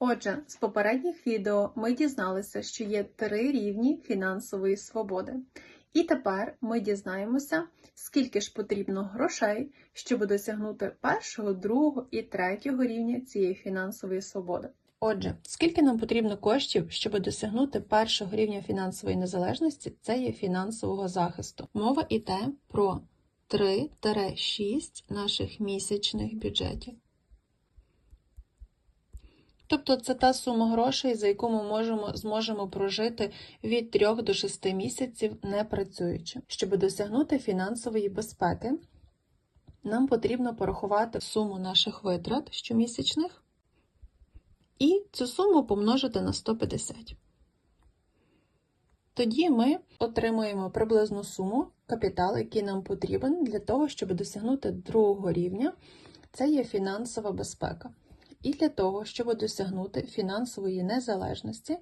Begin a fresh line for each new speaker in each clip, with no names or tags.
Отже, з попередніх відео ми дізналися, що є три рівні фінансової свободи. І тепер ми дізнаємося, скільки ж потрібно грошей, щоб досягнути першого, другого і третього рівня цієї фінансової свободи.
Отже, скільки нам потрібно коштів, щоб досягнути першого рівня фінансової незалежності, це є фінансового захисту. Мова йде про 3-6 наших місячних бюджетів. Тобто це та сума грошей, за яку ми можемо, зможемо прожити від 3 до 6 місяців не працюючи. Щоб досягнути фінансової безпеки, нам потрібно порахувати суму наших витрат щомісячних і цю суму помножити на 150. Тоді ми отримуємо приблизну суму капіталу, який нам потрібен для того, щоб досягнути другого рівня. Це є фінансова безпека. І для того, щоб досягнути фінансової незалежності,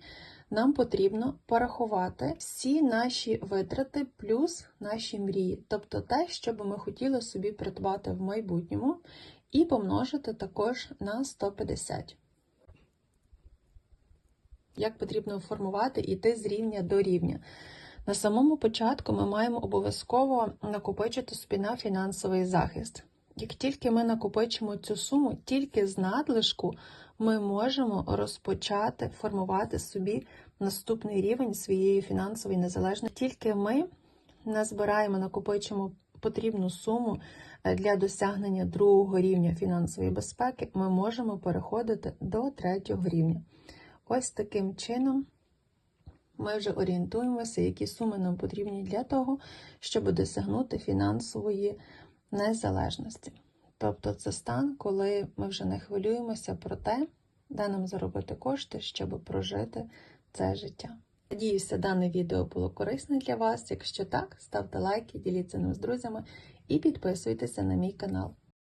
нам потрібно порахувати всі наші витрати плюс наші мрії, тобто те, що би ми хотіли собі придбати в майбутньому, і помножити також на 150. Як потрібно формувати і йти з рівня до рівня. На самому початку ми маємо обов'язково накопичити собі на фінансовий захист. Як тільки ми накопичимо цю суму, тільки з надлишку ми можемо розпочати формувати собі наступний рівень своєї фінансової незалежності. Тільки ми назбираємо, накопичимо потрібну суму е, для досягнення другого рівня фінансової безпеки, ми можемо переходити до третього рівня. Ось таким чином ми вже орієнтуємося, які суми нам потрібні для того, щоб досягнути фінансової незалежності. Тобто це стан, коли ми вже не хвилюємося про те, де нам заробити кошти, щоб прожити це життя. Надіюся, дане відео було корисне для вас. Якщо так, ставте лайки, діліться ним з друзями і підписуйтеся на мій канал.